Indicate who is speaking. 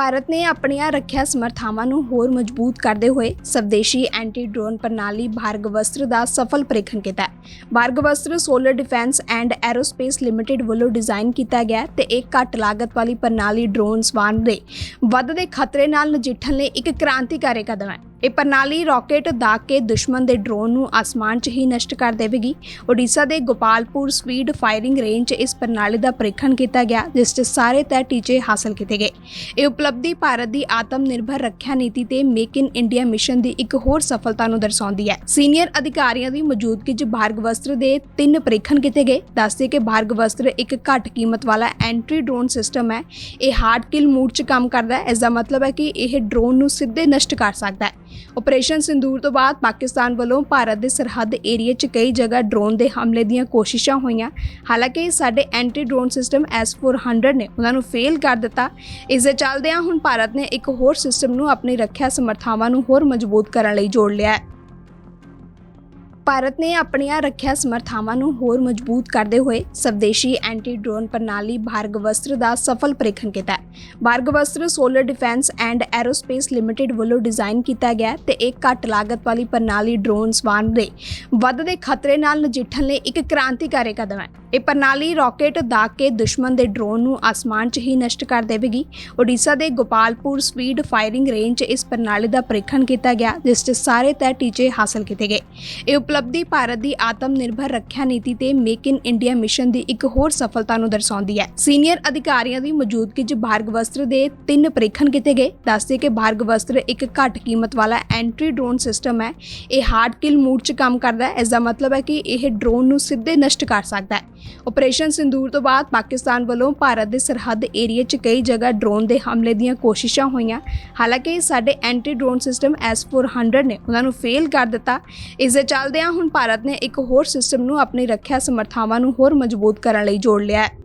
Speaker 1: ਭਾਰਤ ਨੇ ਆਪਣੀਆਂ ਰੱਖਿਆ ਸਮਰਥਾਵਾਂ ਨੂੰ ਹੋਰ ਮਜ਼ਬੂਤ ਕਰਦੇ ਹੋਏ ਸਵਦੇਸ਼ੀ ਐਂਟੀ ਡਰੋਨ ਪ੍ਰਣਾਲੀ ਭਾਰਗਵਸਤਰ ਦਾ ਸਫਲ ਪ੍ਰੀਖਣ ਕੀਤਾ ਹੈ। Bhargavastra Solar Defence and Aerospace Limited ਵੱਲੋਂ ਡਿਜ਼ਾਈਨ ਕੀਤਾ ਗਿਆ ਹੈ ਤੇ ਇਹ ਘੱਟ ਲਾਗਤ ਵਾਲੀ ਪ੍ਰਣਾਲੀ ਡਰੋਨ ਸਵਾਰ ਦੇ ਵੱਧਦੇ ਖਤਰੇ ਨਾਲ ਨਜਿੱਠਣ ਲਈ ਇੱਕ ਕ੍ਰਾਂਤੀਕਾਰੀ ਕਦਮ ਹੈ। ਇਹ ਪ੍ਰਣਾਲੀ ਰਾਕੇਟ ਦਾਗ ਕੇ ਦੁਸ਼ਮਣ ਦੇ ਡਰੋਨ ਨੂੰ ਆਸਮਾਨ 'ਚ ਹੀ ਨਸ਼ਟ ਕਰ ਦੇਵੇਗੀ। ਓਡੀਸ਼ਾ ਦੇ ਗੋਪਾਲਪੁਰ ਸਪੀਡ ਫਾਇਰਿੰਗ ਰੇਂਜ 'ਚ ਇਸ ਪ੍ਰਣਾਲੀ ਦਾ ਪ੍ਰੀਖਣ ਕੀਤਾ ਗਿਆ, ਜਿਸ 'ਚ ਸਾਰੇ ਤੈਅ ਟੀਚੇ ਹਾਸਲ ਕੀਤੇ ਗਏ। ਇਹ ਉਪਲਬਧੀ ਭਾਰਤ ਦੀ ਆਤਮ ਨਿਰਭਰ ਰੱਖਿਆ ਨੀਤੀ ਤੇ ਮੇਕ ਇਨ ਇੰਡੀਆ ਮਿਸ਼ਨ ਦੀ ਇੱਕ ਹੋਰ ਸਫਲਤਾ ਨੂੰ ਦਰਸਾਉਂਦੀ ਹੈ। ਸੀਨੀਅਰ ਅਧਿਕਾਰੀਆਂ ਦੀ ਮੌਜੂਦਗੀ 'ਚ ਭਾਰਗਵਸਤਰ ਦੇ ਤਿੰਨ ਪ੍ਰੀਖਣ ਕੀਤੇ ਗਏ। ਦੱਸਦੇ ਕਿ ਭਾਰਗਵਸਤਰ ਇੱਕ ਘੱਟ ਕੀਮਤ ਵਾਲਾ ਐਂਟਰੀ ਡਰੋਨ ਸਿਸਟਮ ਹੈ। ਇਹ ਹਾਰਡ ਕਿਲ ਮੂਡ 'ਚ ਕੰਮ ਕਰਦਾ ਹੈ, ਇਸ ਦਾ ਮਤਲਬ ਹੈ ਕਿ ਇਹ ਡਰੋਨ ਨੂੰ ਸਿੱਧੇ ਨਸ਼ਟ ਕਰ ਸਕਦਾ ਹੈ। ਆਪਰੇਸ਼ਨ ਸਿੰਦੂਰ ਤੋਂ ਬਾਅਦ ਪਾਕਿਸਤਾਨ ਵੱਲੋਂ ਭਾਰਤ ਦੇ ਸਰਹੱਦ ਏਰੀਆ 'ਚ ਕਈ ਜਗ੍ਹਾ ਡਰੋਨ ਦੇ ਹਮਲੇ ਦੀਆਂ ਕੋਸ਼ਿਸ਼ਾਂ ਹੋਈਆਂ। ਹਾਲਾਂਕਿ ਸਾਡੇ ਐਂਟੀ ਡਰੋਨ ਸਿਸਟਮ S400 ਨੇ ਉਹਨਾਂ ਨੂੰ ਫੇਲ ਕਰ ਦਿੱਤਾ। ਇਸ ਦੇ ਚੱਲਦਿਆਂ ਹੁਣ ਭਾਰਤ ਨੇ ਇੱਕ ਹੋਰ ਸਿਸਟਮ ਨੂੰ ਆਪਣੀ ਰੱਖਿਆ ਸਮਰਥਾਵਾਂ ਨੂੰ ਹੋਰ ਮਜ਼ਬੂਤ ਕਰਨ ਲਈ ਜੋੜ ਲਿਆ ਹੈ। ਭਾਰਤ ਨੇ ਆਪਣੀਆਂ ਰੱਖਿਆ ਸਮਰਥਾਵਾਂ ਨੂੰ ਹੋਰ ਮਜ਼ਬੂਤ ਕਰਦੇ ਹੋਏ ਸਵਦੇਸ਼ੀ ਐਂਟੀ ਡਰੋਨ ਪ੍ਰਣਾਲੀ ਭਾਰਗਵਸਤਰ ਦਾ ਸਫਲ ਪ੍ਰੀਖਣ ਕੀਤਾ ਹੈ। Bhargavastra Solar Defence and Aerospace Limited ਵੱਲੋਂ ਡਿਜ਼ਾਈਨ ਕੀਤਾ ਗਿਆ ਹੈ ਤੇ ਇਹ ਘੱਟ ਲਾਗਤ ਵਾਲੀ ਪ੍ਰਣਾਲੀ ਡਰੋਨ ਸਵਾਰ ਦੇ ਵੱਧਦੇ ਖਤਰੇ ਨਾਲ ਨਜਿੱਠਣ ਲਈ ਇੱਕ ਕ੍ਰਾਂਤੀਕਾਰੀ ਕਦਮ ਹੈ। ਇਹ ਪ੍ਰਣਾਲੀ ਰਾਕੇਟ ਦਾਗ ਕੇ ਦੁਸ਼ਮਣ ਦੇ ਡਰੋਨ ਨੂੰ ਆਸਮਾਨ 'ਚ ਹੀ ਨਸ਼ਟ ਕਰ ਦੇਵੇਗੀ। ਓਡੀਸ਼ਾ ਦੇ ਗੋਪਾਲਪੁਰ ਸਪੀਡ ਫਾਇਰਿੰਗ ਰੇਂਜ 'ਚ ਇਸ ਪ੍ਰਣਾਲੀ ਦਾ ਪ੍ਰੀਖਣ ਕੀਤਾ ਗਿਆ, ਜਿਸ 'ਚ ਸਾਰੇ ਤੈਅ ਟੀਚੇ ਹਾਸਲ ਕੀਤੇ ਗਏ। ਇਹ ਉਪਲਬਧ ਭਾਰਤ ਦੀ ਆਤਮ ਨਿਰਭਰ ਰੱਖਿਆ ਨੀਤੀ ਤੇ ਮੇਕ ਇਨ ਇੰਡੀਆ ਮਿਸ਼ਨ ਦੀ ਇੱਕ ਹੋਰ ਸਫਲਤਾ ਨੂੰ ਦਰਸਾਉਂਦੀ ਹੈ। ਸੀਨੀਅਰ ਅਧਿਕਾਰੀਆਂ ਦੀ ਮੌਜੂਦਗੀ 'ਚ ਭਾਰਗਵਸਤਰ ਦੇ ਤਿੰਨ ਪ੍ਰੀਖਣ ਕੀਤੇ ਗਏ। ਦੱਸਦੇ ਕਿ ਭਾਰਗਵਸਤਰ ਇੱਕ ਘੱਟ ਕੀਮਤ ਵਾਲਾ ਐਂਟਰੀ ਡਰੋਨ ਸਿਸਟਮ ਹੈ। ਇਹ ਹਾਰਡ ਕਿਲ ਮੋਡ 'ਚ ਕੰਮ ਕਰਦਾ ਹੈ। ਇਸ ਦਾ ਮਤਲਬ ਹੈ ਕਿ ਇਹ ਡਰੋਨ ਨੂੰ ਸਿੱਧੇ ਨਸ਼ਟ ਕਰ ਸਕਦਾ ਹੈ। ਆਪਰੇਸ਼ਨ ਸਿੰਦੂਰ ਤੋਂ ਬਾਅਦ ਪਾਕਿਸਤਾਨ ਵੱਲੋਂ ਭਾਰਤ ਦੇ ਸਰਹੱਦ ਏਰੀਆ 'ਚ ਕਈ ਜਗ੍ਹਾ ਡਰੋਨ ਦੇ ਹਮਲੇ ਦੀਆਂ ਕੋਸ਼ਿਸ਼ਾਂ ਹੋਈਆਂ। ਹਾਲਾਂਕਿ ਸਾਡੇ ਐਂਟੀ ਡਰੋਨ ਸਿਸਟਮ S400 ਨੇ, ਉਹਨਾਂ ਨੂੰ ਫੇਲ ਕਰ ਦਿੱਤਾ। ਇਸ ਦੇ ਚੱਲਦਿਆਂ ਹੁਣ ਭਾਰਤ ਨੇ ਇੱਕ ਹੋਰ ਸਿਸਟਮ ਨੂੰ ਆਪਣੀ ਰੱਖਿਆ ਸਮਰੱਥਾਵਾਂ ਨੂੰ ਹੋਰ ਮਜ਼ਬੂਤ ਕਰਨ ਲਈ ਜੋੜ ਲਿਆ ਹੈ।